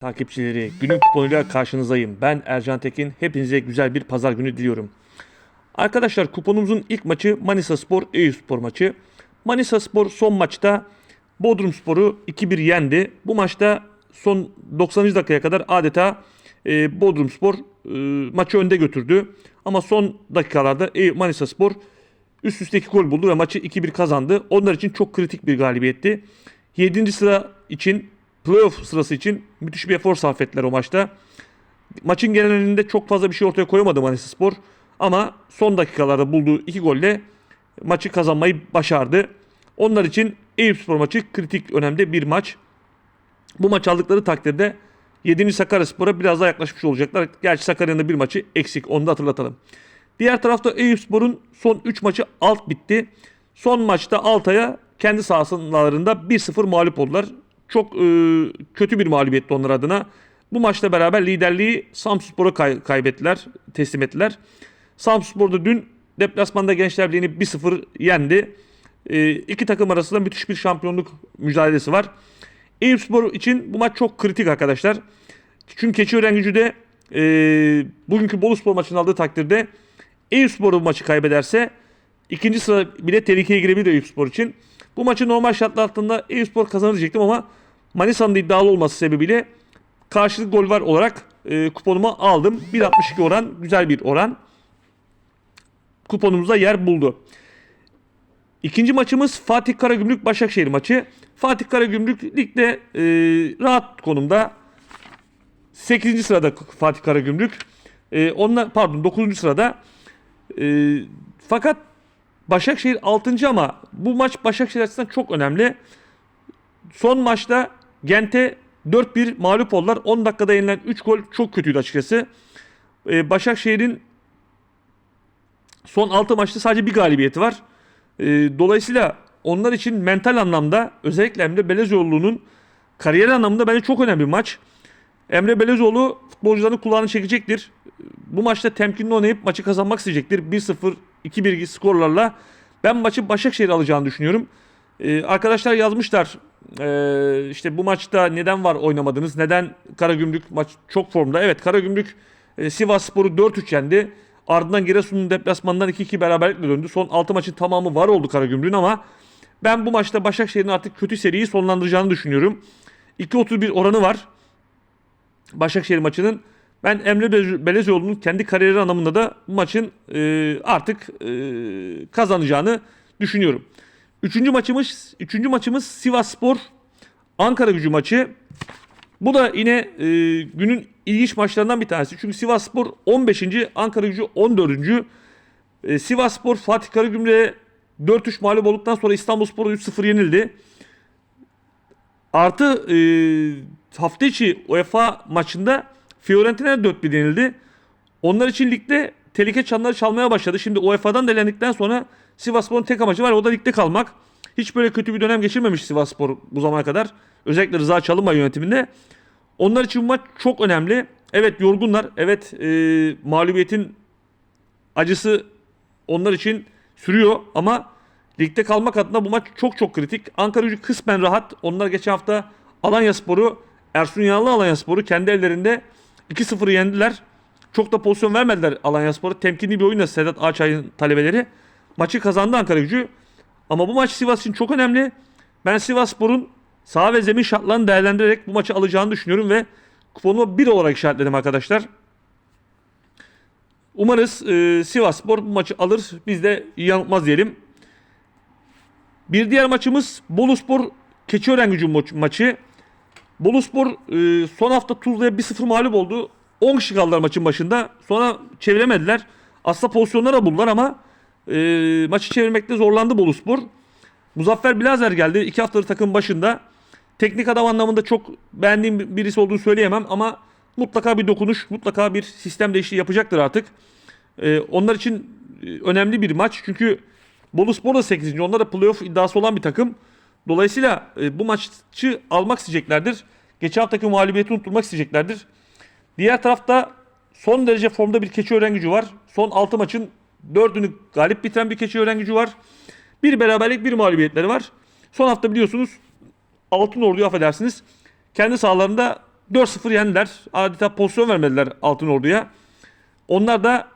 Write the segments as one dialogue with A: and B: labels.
A: Takipçileri günün kuponuyla karşınızdayım. Ben Ercan Tekin. Hepinize güzel bir pazar günü diliyorum. Arkadaşlar kuponumuzun ilk maçı Manisa Spor Eyüp Spor maçı. Manisa Spor son maçta Bodrum Spor'u 2-1 yendi. Bu maçta son 90. dakikaya kadar adeta e, Bodrum Spor e, maçı önde götürdü. Ama son dakikalarda Eyüp Manisa Spor üst üste 2 gol buldu ve maçı 2-1 kazandı. Onlar için çok kritik bir galibiyetti. 7. sıra için playoff sırası için müthiş bir efor sarf ettiler o maçta. Maçın genelinde çok fazla bir şey ortaya koyamadı Manisa Spor. Ama son dakikalarda bulduğu iki golle maçı kazanmayı başardı. Onlar için Eyüp Spor maçı kritik önemli bir maç. Bu maç aldıkları takdirde 7. Sakaryaspor'a biraz daha yaklaşmış olacaklar. Gerçi Sakarya'nın da bir maçı eksik onu da hatırlatalım. Diğer tarafta Eyüpspor'un son 3 maçı alt bitti. Son maçta Altay'a kendi sahalarında 1-0 mağlup oldular. Çok e, kötü bir mağlubiyetti onlar adına. Bu maçla beraber liderliği Samsunspor'a kay- kaybettiler, teslim ettiler. Samsunspor da dün deplasmanda Gençler Birliği'ni 1-0 yendi. E, iki takım arasında müthiş bir şampiyonluk mücadelesi var. Eyüpspor için bu maç çok kritik arkadaşlar. Çünkü Keçiören gücü de e, bugünkü Boluspor maçını aldığı takdirde Eyüpspor bu maçı kaybederse ikinci sıra bile tehlikeye girebilir Eyüpspor için. Bu maçı normal şartlar altında Eyüpspor kazanır diyecektim ama Manisa'nın iddialı olması sebebiyle karşılık gol var olarak e, kuponuma aldım. 1.62 oran güzel bir oran. Kuponumuzda yer buldu. İkinci maçımız Fatih Karagümrük Başakşehir maçı. Fatih Karagümrük ligde e, rahat konumda. 8. sırada Fatih Karagümrük. E, onlar pardon 9. sırada. E, fakat Başakşehir 6. ama bu maç Başakşehir açısından çok önemli. Son maçta Gent'e 4-1 mağlup oldular. 10 dakikada yenilen 3 gol çok kötüydü açıkçası. E, Başakşehir'in son 6 maçta sadece bir galibiyeti var. E, dolayısıyla onlar için mental anlamda özellikle Emre Belezoğlu'nun kariyer anlamında bence çok önemli bir maç. Emre Belezoğlu futbolcuların kulağını çekecektir. Bu maçta temkinli oynayıp maçı kazanmak isteyecektir. 1-0, 2-1 skorlarla ben maçı Başakşehir alacağını düşünüyorum. Ee, arkadaşlar yazmışlar ee, işte bu maçta neden var oynamadınız? Neden Karagümrük maç çok formda? Evet Karagümrük e, Sivas Spor'u 4-3 yendi. Ardından Giresun'un deplasmanından 2-2 beraberlikle döndü. Son 6 maçın tamamı var oldu Karagümrük'ün ama ben bu maçta Başakşehir'in artık kötü seriyi sonlandıracağını düşünüyorum. 2.31 oranı var. Başakşehir maçının. Ben Emre Be- Belezoğlu'nun kendi kariyeri anlamında da bu maçın e, artık e, kazanacağını düşünüyorum. Üçüncü maçımız, üçüncü maçımız Sivas Spor Ankara gücü maçı. Bu da yine e, günün ilginç maçlarından bir tanesi. Çünkü Sivas Spor 15. Ankara gücü 14. E, Sivas Spor Fatih Karagümrük'e 4-3 mağlup olduktan sonra İstanbul Spor'a 3-0 yenildi. Artı e, hafta içi UEFA maçında Fiorentina'ya 4-1 yenildi. Onlar için ligde tehlike çanları çalmaya başladı. Şimdi UEFA'dan da elendikten sonra Sivasspor'un tek amacı var o da ligde kalmak. Hiç böyle kötü bir dönem geçirmemiş Sivasspor bu zamana kadar. Özellikle Rıza Çalınbay yönetiminde. Onlar için bu maç çok önemli. Evet yorgunlar. Evet e, mağlubiyetin acısı onlar için sürüyor ama ligde kalmak adına bu maç çok çok kritik. Ankara gücü kısmen rahat. Onlar geçen hafta Alanya Sporu, Ersun Yanlı Alanya Sporu kendi ellerinde 2-0 yendiler. Çok da pozisyon vermediler Alanya Spor'a. Temkinli bir oyunla Sedat Ağaçay'ın talebeleri. Maçı kazandı Ankara gücü. Ama bu maç Sivas için çok önemli. Ben Sivas Spor'un saha ve zemin şartlarını değerlendirerek bu maçı alacağını düşünüyorum ve kuponuma 1 olarak işaretledim arkadaşlar. Umarız e, Sivas Spor bu maçı alır. Biz de yanılmaz diyelim. Bir diğer maçımız Boluspor Keçiören gücü ma- maçı. Boluspor e, son hafta Tuzla'ya 1-0 mağlup oldu. 10 kişi kaldılar maçın başında. Sonra çeviremediler. Aslında pozisyonlar da buldular ama e, maçı çevirmekte zorlandı Boluspor. Muzaffer Bilazer geldi. 2 haftadır takım başında. Teknik adam anlamında çok beğendiğim birisi olduğunu söyleyemem ama mutlaka bir dokunuş, mutlaka bir sistem değişikliği yapacaktır artık. E, onlar için e, önemli bir maç. Çünkü Boluspor da 8. Onlar da playoff iddiası olan bir takım. Dolayısıyla e, bu maçı almak isteyeceklerdir. Geçen haftaki mağlubiyeti unutturmak isteyeceklerdir. Diğer tarafta son derece formda bir Keçiören gücü var. Son 6 maçın 4'ünü galip bitiren bir Keçiören gücü var. Bir beraberlik bir mağlubiyetleri var. Son hafta biliyorsunuz Altın Ordu'yu affedersiniz. Kendi sahalarında 4-0 yendiler. Adeta pozisyon vermediler Altın Ordu'ya. Onlar da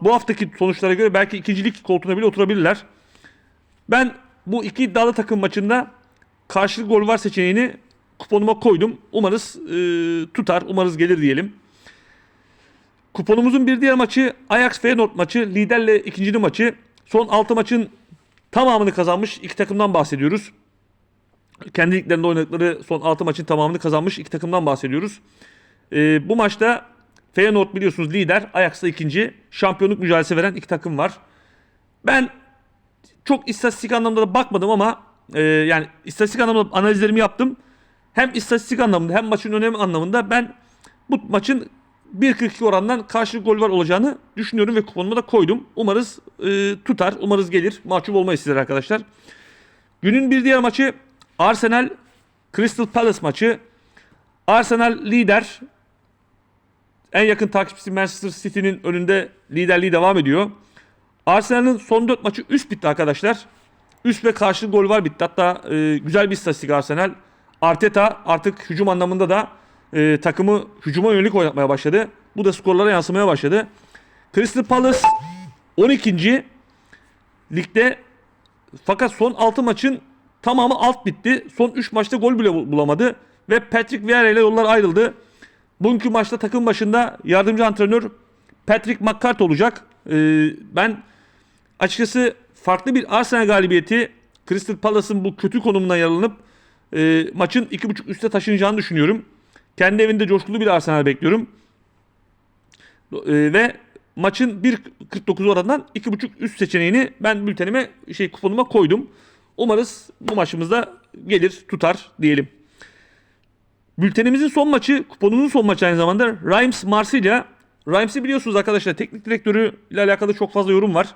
A: bu haftaki sonuçlara göre belki ikincilik koltuğuna bile oturabilirler. Ben bu iki iddialı takım maçında karşılık gol var seçeneğini kuponuma koydum. Umarız e, tutar, umarız gelir diyelim. Kuponumuzun bir diğer maçı Ajax Feyenoord maçı. Liderle ikincinin maçı. Son 6 maçın tamamını kazanmış iki takımdan bahsediyoruz. Kendi liglerinde oynadıkları son 6 maçın tamamını kazanmış iki takımdan bahsediyoruz. E, bu maçta Feyenoord biliyorsunuz lider, Ajax da ikinci. Şampiyonluk mücadelesi veren iki takım var. Ben çok istatistik anlamda da bakmadım ama e, yani istatistik anlamda analizlerimi yaptım. Hem istatistik anlamında hem maçın önemi anlamında ben bu maçın 1.42 orandan karşılık gol var olacağını düşünüyorum ve kuponuma da koydum. Umarız e, tutar, umarız gelir. Mahcup olmayız sizler arkadaşlar. Günün bir diğer maçı Arsenal Crystal Palace maçı. Arsenal lider. En yakın takipçisi Manchester City'nin önünde liderliği devam ediyor. Arsenal'ın son 4 maçı üst bitti arkadaşlar. Üst ve karşılık gol var bitti. Hatta e, güzel bir istatistik Arsenal. Arteta artık hücum anlamında da e, takımı hücuma yönelik oynatmaya başladı. Bu da skorlara yansımaya başladı. Crystal Palace 12. ligde fakat son 6 maçın tamamı alt bitti. Son 3 maçta gol bile bul- bulamadı. Ve Patrick Vieira ile yollar ayrıldı. Bugünkü maçta takım başında yardımcı antrenör Patrick McCart olacak. Ee, ben açıkçası farklı bir Arsenal galibiyeti Crystal Palace'ın bu kötü konumundan yararlanıp e, maçın 2.5 üste taşınacağını düşünüyorum. Kendi evinde coşkulu bir Arsenal bekliyorum. E, ve maçın 1.49 oranından 2.5 üst seçeneğini ben bültenime şey kuponuma koydum. Umarız bu maçımızda gelir tutar diyelim. Bültenimizin son maçı, kuponumuzun son maçı aynı zamanda Reims Marsilya. Reims'i biliyorsunuz arkadaşlar teknik direktörü ile alakalı çok fazla yorum var.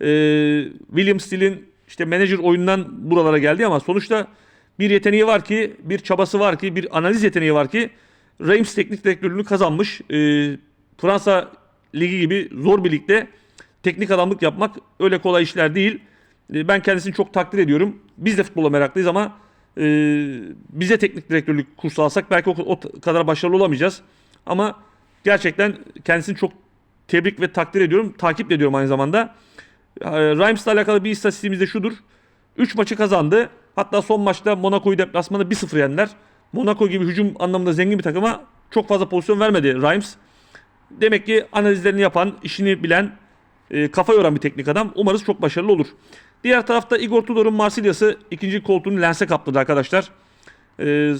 A: Ee, William Steele'in işte menajer oyundan buralara geldi ama sonuçta bir yeteneği var ki, bir çabası var ki, bir analiz yeteneği var ki Reims teknik direktörlüğünü kazanmış. Ee, Fransa ligi gibi zor bir ligde teknik adamlık yapmak öyle kolay işler değil. Ee, Ben kendisini çok takdir ediyorum. Biz de futbola meraklıyız ama e, bize teknik direktörlük kursu alsak belki o, o kadar başarılı olamayacağız. Ama gerçekten kendisini çok tebrik ve takdir ediyorum. Takip ediyorum aynı zamanda. E, Reims'le alakalı bir istatistiğimiz de şudur. 3 maçı kazandı. Hatta son maçta Monaco'yu deplasmanda 1-0 yendiler. Monaco gibi hücum anlamında zengin bir takıma çok fazla pozisyon vermedi Reims. Demek ki analizlerini yapan, işini bilen, e, kafa yoran bir teknik adam. Umarız çok başarılı olur. Diğer tarafta Igor Tudor'un Marsilya'sı ikinci koltuğunu Lens'e kapladı arkadaşlar. E,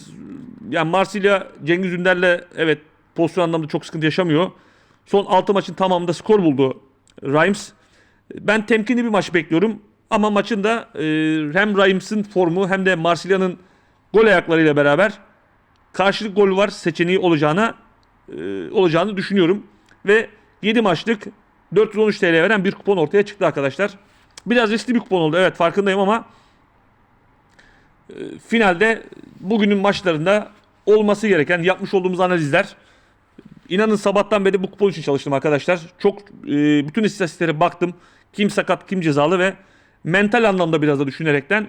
A: yani Marsilya Cengiz Ünder'le evet pozisyon anlamında çok sıkıntı yaşamıyor. Son 6 maçın tamamında skor buldu Reims. Ben temkinli bir maç bekliyorum. Ama maçın da e, hem Reims'in formu hem de Marsilya'nın gol ayaklarıyla beraber karşılık gol var seçeneği olacağına e, olacağını düşünüyorum. Ve 7 maçlık 413 TL veren bir kupon ortaya çıktı arkadaşlar. Biraz riskli bir kupon oldu evet farkındayım ama e, finalde bugünün maçlarında olması gereken yapmış olduğumuz analizler İnanın sabahtan beri bu kupon için çalıştım arkadaşlar. Çok e, bütün istatistiklere baktım. Kim sakat, kim cezalı ve mental anlamda biraz da düşünerekten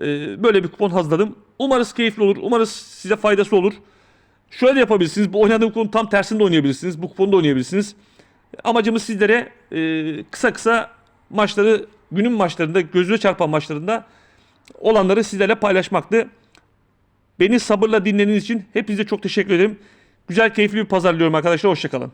A: e, böyle bir kupon hazırladım. Umarız keyifli olur. Umarız size faydası olur. Şöyle de yapabilirsiniz. Bu oynadığım kuponun tam tersinde oynayabilirsiniz. Bu kuponu da oynayabilirsiniz. Amacımız sizlere e, kısa kısa maçları, günün maçlarında, gözüne çarpan maçlarında olanları sizlerle paylaşmaktı. Beni sabırla dinlediğiniz için hepinize çok teşekkür ederim. Güzel, keyifli bir pazar diliyorum arkadaşlar. Hoşçakalın.